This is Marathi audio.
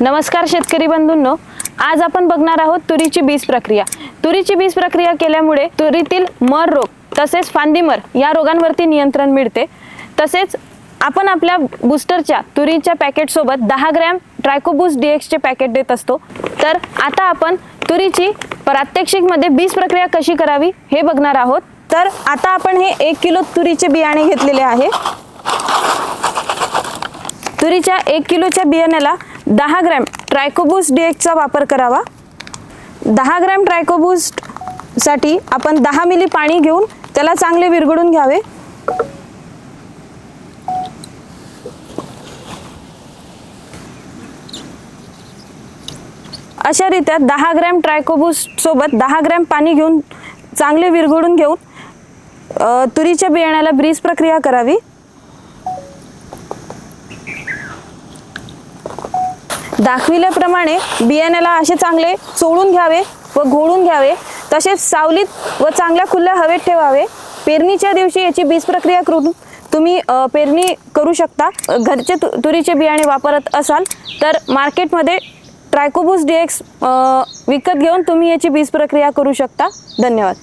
नमस्कार शेतकरी बंधूंनो. आज आपण बघणार आहोत तुरीची बीज प्रक्रिया. तुरीची बीज प्रक्रिया केल्यामुळे तुरीतील मर रोग तसेच फांदीमर या रोगांवरती नियंत्रण मिळते. तसेच आपण आपल्या बूस्टरच्या तुरीच्या पॅकेटसोबत दहा ग्रॅम ट्रायकोबूस डी एक्सचे पॅकेट देत असतो. तर आता आपण तुरीची प्रात्यक्षिकमध्ये बीज प्रक्रिया कशी करावी हे बघणार आहोत. तर आता आपण हे एक किलो तुरीचे बियाणे घेतलेले आहे. तुरीच्या एक किलोच्या बियाण्याला दहा ग्रॅम ट्रायकोबूस डी वापर करावा. दहा ग्रॅम ट्रायकोबूस्टसाठी आपण दहा मिली पाणी घेऊन त्याला चांगले विरघळून घ्यावे. अशा रीत्या दहा ग्रॅम ट्रायकोबूस्टसोबत दहा ग्रॅम पाणी घेऊन चांगले विरघळून घेऊन तुरीच्या बियाण्याला ब्रीज प्रक्रिया करावी. दाखविल्याप्रमाणे बियाण्याला असे चांगले चोळून घ्यावे व घोळून घ्यावे तसेच सावलीत व चांगल्या खुल्या हवेत ठेवावे. पेरणीच्या दिवशी याची बीज प्रक्रिया करून तुम्ही पेरणी करू शकता. घरचे तु तुरीचे बियाणे वापरत असाल तर मार्केटमध्ये ट्रायकोबूस डी एक्स विकत घेऊन तुम्ही याची बीज प्रक्रिया करू शकता. धन्यवाद.